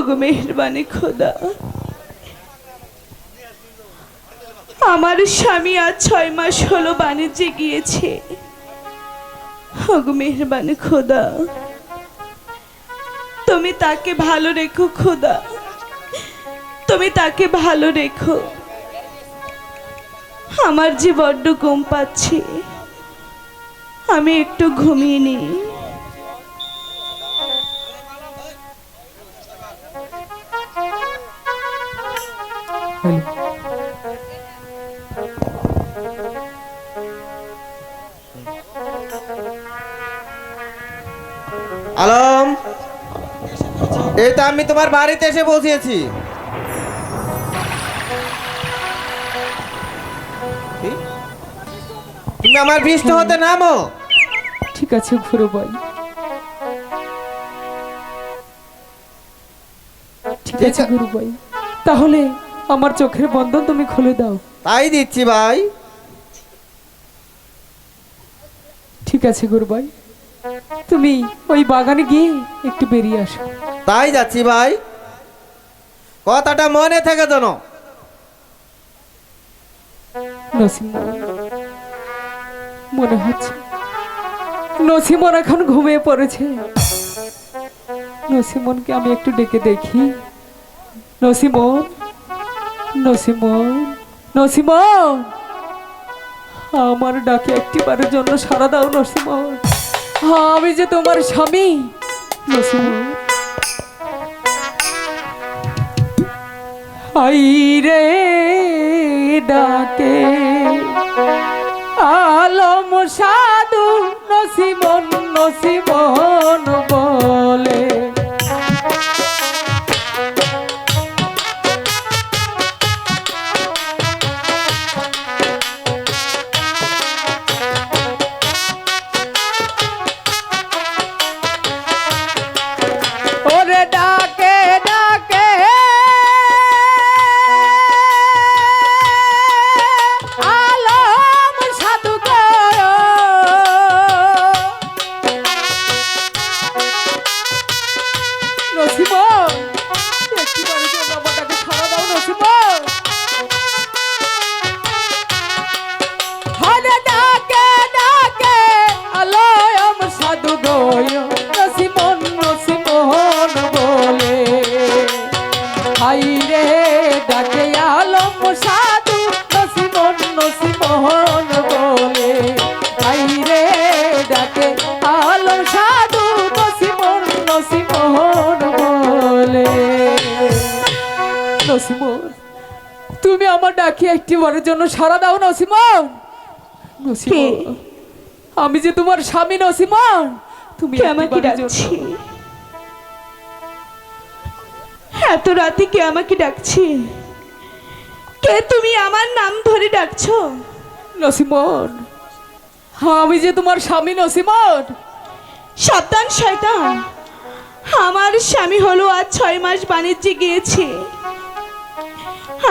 ওগো মেহরবানি খোদা। আমার স্বামী আজ ছয় মাস হলো বাণিজ্যে গিয়েছে। ওগো মেহরবানি খোদা, তুমি তাকে ভালো রেখো খোদা। তুমি তাকে ভালো রেখো। আমার যে বড্ড ঘুম পাচ্ছে, আমি একটু ঘুমিয়ে নিই। আলম এই তো আমি তোমার বাড়িতে এসে পৌঁছেছি তুমি আমার বৃষ্ট হতে নামো। ঠিক আছে ঘুরো ভাই ঠিক আছে। গুরু ভাই তাহলে আমার চোখের বন্ধন তুমি খুলে দাও। তাই দিচ্ছি ভাই। ঠিক আছে গুরু ভাই তুমি ওই বাগানে গিয়ে একটু বেরিয়ে আসো। তাই যাচ্ছি ভাই। কথাটা মনে থাকে যেন। মনে হচ্ছে নসিমন এখন ঘুমিয়ে পড়েছে। নসিমনকে আমি একটু ডেকে দেখি। নসিমন নসিমন নসিমন আমার ডাকে একটিবারের জন্য সারা দাও নসিমন আমি যে তোমার স্বামী নসিমন আই রে ডাকে, আলম সাধু নসিমন নসিমন তুমি আমার ডাকি একটি বারের জন্য সারা দাও নসিমন। আমি যে তোমার স্বামী নসিমন। তুমি আমাকে ডাকছে? এত রাতে কে আমাকে ডাকছে? কে তুমি আমার নাম ধরে ডাকছো? নসিমন আমি যে তোমার স্বামী নসিমন। সাবধান শয়তান। আমার স্বামী হলো আজ ছয় মাস বাণিজ্যে গিয়েছে।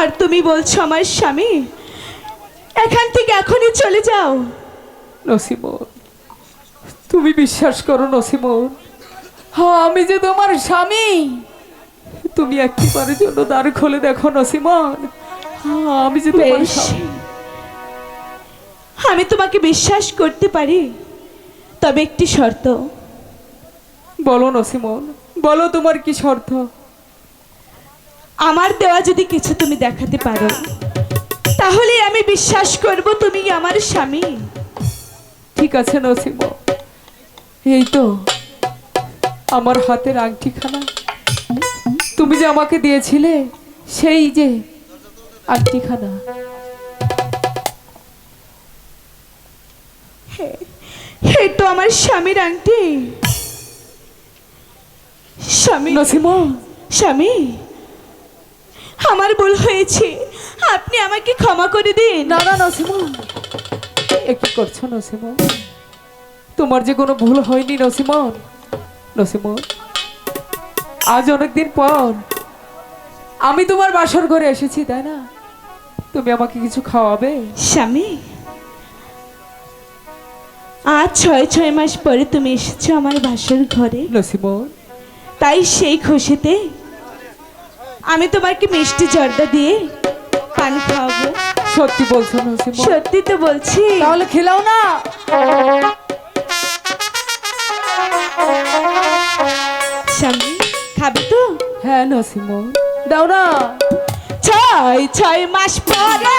আর তুমি বলছো আমার স্বামী? এখান থেকে এখনই চলে যাও। নসিমন তুমি বিশ্বাস করো নসিমন? হ্যাঁ আমি যে তোমার স্বামী। তুমি একটিবারের জন্য দ্বার খুলে দেখো নসিমন। হ্যাঁ আমি যে তোমার আমি তোমাকে বিশ্বাস করতে পারি তবে একটি শর্ত। বলো নসিমন বলো তোমার কি শর্ত? আমার দেওয়া যদি কিছু তুমি দেখাতে পারো তাহলে আমি বিশ্বাস করব তুমি আমার স্বামী। ঠিক আছে নসিমন এই তো আমার হাতের আংটিখানা। তুমি যে আমাকে দিয়েছিলে সেই যে আংটিখানা। এই তো আমার স্বামীর আংটি। স্বামী নসিমন স্বামী আমার ভুল হয়েছে। আপনি আমাকে ক্ষমা করে দিন। না না এ কি করছ নসিমন তোমার যে কোনো ভুল হয়নি নসিমন নসিমন আজ অনেকদিন পর আমি তোমার বাসর ঘরে এসেছি তাই না? তুমি আমাকে কিছু খাওয়াবে? স্বামী আজ ছয় ছয় মাস পরে তুমি এসেছ আমার বাসর ঘরে। নসিমন তাই সেই খুশিতে আমি তোমাকে মিষ্টি জর্দা দিয়ে পানি খাওয়াবো। সত্যি বলছো সত্যি তো বলছি। তাহলে খেলাও না। স্বামী খাবে তো? হ্যাঁ নসিমন দাও না। ছয় ছয় মাস পরে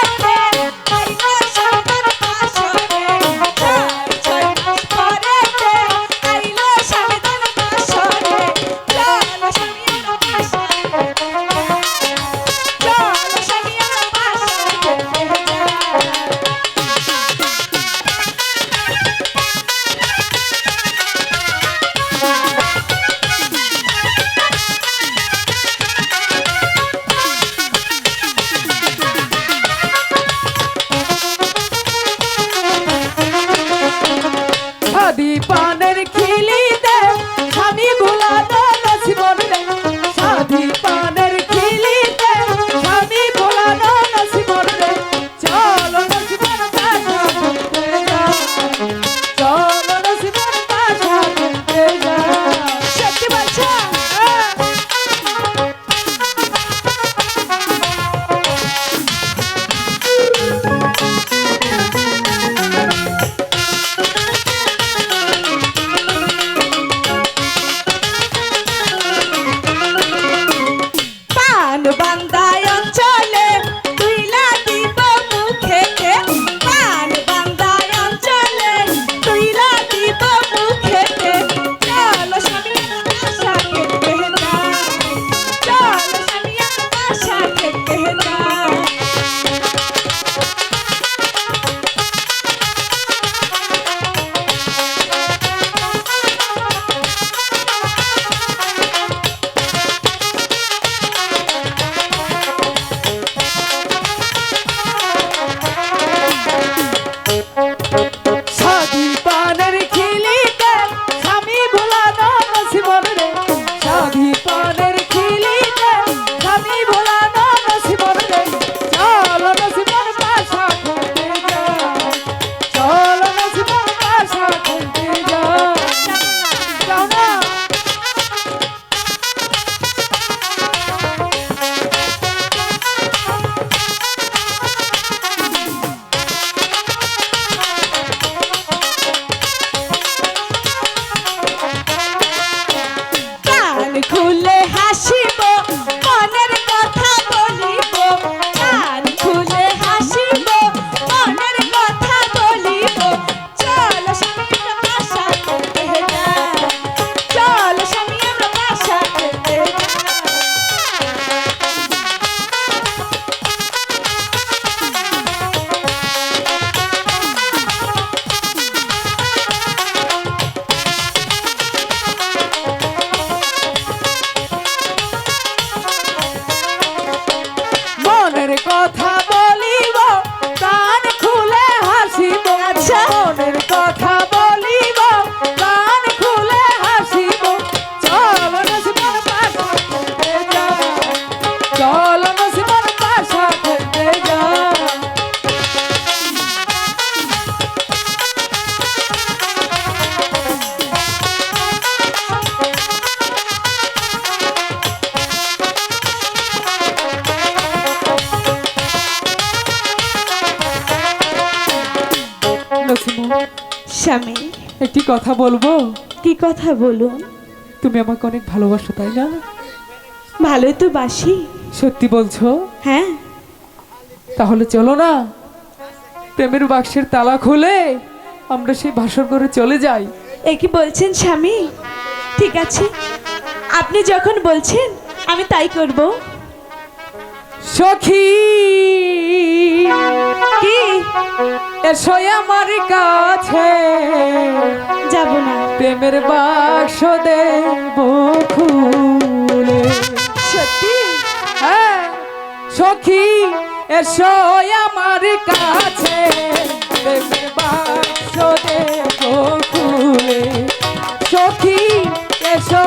পান স্বামী। একটি কথা বলব? কি কথা বলুন? তুমি আমাকে অনেক ভালোবাসো তাই না? ভালোই তো বাসি। সত্যি বলছো? হ্যাঁ। তাহলে চলো না। প্রেমের বাক্সের তালা খুলে আমরা সেই ভাষণ করে চলে যাই। এ কি বলছেন স্বামী? ঠিক আছে। আপনি যখন বলছেন আমি তাই করব। সখী! কি? এসো আমার কাছে। যাব না। প্রেমের বাক্স দেব খুলে। সত্যি? হ্যাঁ। সখী এসো আমার কাছে। প্রেমের বাক্স দেব খুলে। সখী এসো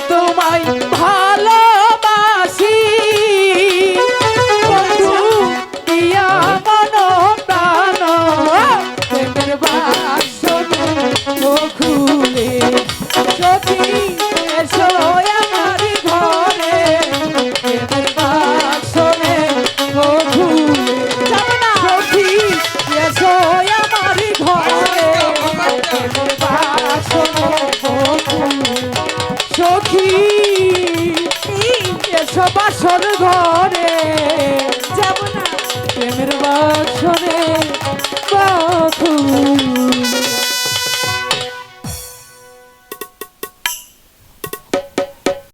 তোমায় ভালোবাসি